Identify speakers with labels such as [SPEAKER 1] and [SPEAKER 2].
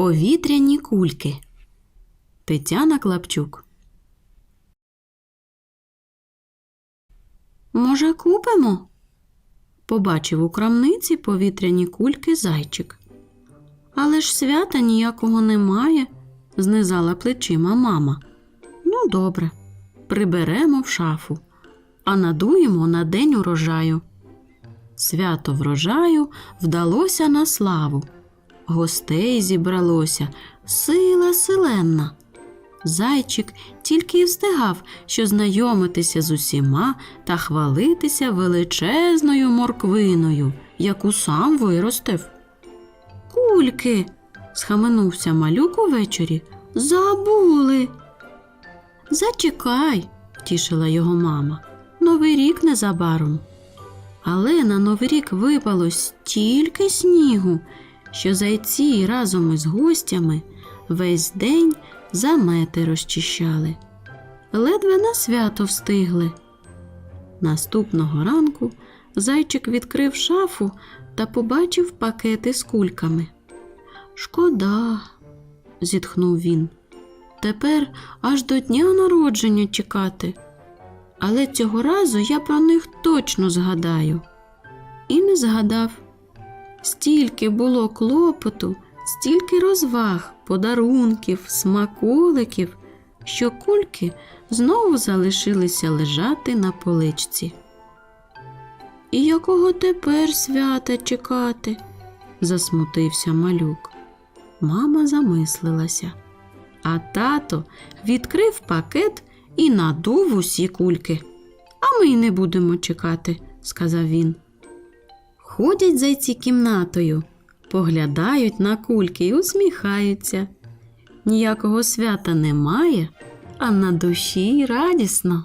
[SPEAKER 1] Повітряні кульки. Тетяна Клапчук. Може, купимо? Побачив у крамниці повітряні кульки зайчик. Але ж свята ніякого немає, знизала плечима мама. Ну, добре, приберемо в шафу, а надуємо на день урожаю. Свято врожаю вдалося на славу. Гостей зібралося, сила селенна. Зайчик тільки й встигав, що знайомитися з усіма та хвалитися величезною морквиною, яку сам виростив. Кульки. схаменувся малюк увечері. Забули. Зачекай, втішила його мама. Новий рік незабаром. Але на новий рік випало стільки снігу, що зайці разом із гостями весь день замети розчищали. Ледве на свято встигли. Наступного ранку зайчик відкрив шафу та побачив пакети з кульками. Шкода, зітхнув він. Тепер аж до дня народження чекати. Але цього разу я про них точно згадаю. І не згадав. Стільки було клопоту, стільки розваг, подарунків, смаколиків, що кульки знову залишилися лежати на поличці. І якого тепер свята чекати? засмутився малюк. Мама замислилася, а тато відкрив пакет і надув усі кульки. А ми й не будемо чекати, сказав він. Ходять зайці кімнатою, поглядають на кульки і усміхаються. Ніякого свята немає, а на душі радісно.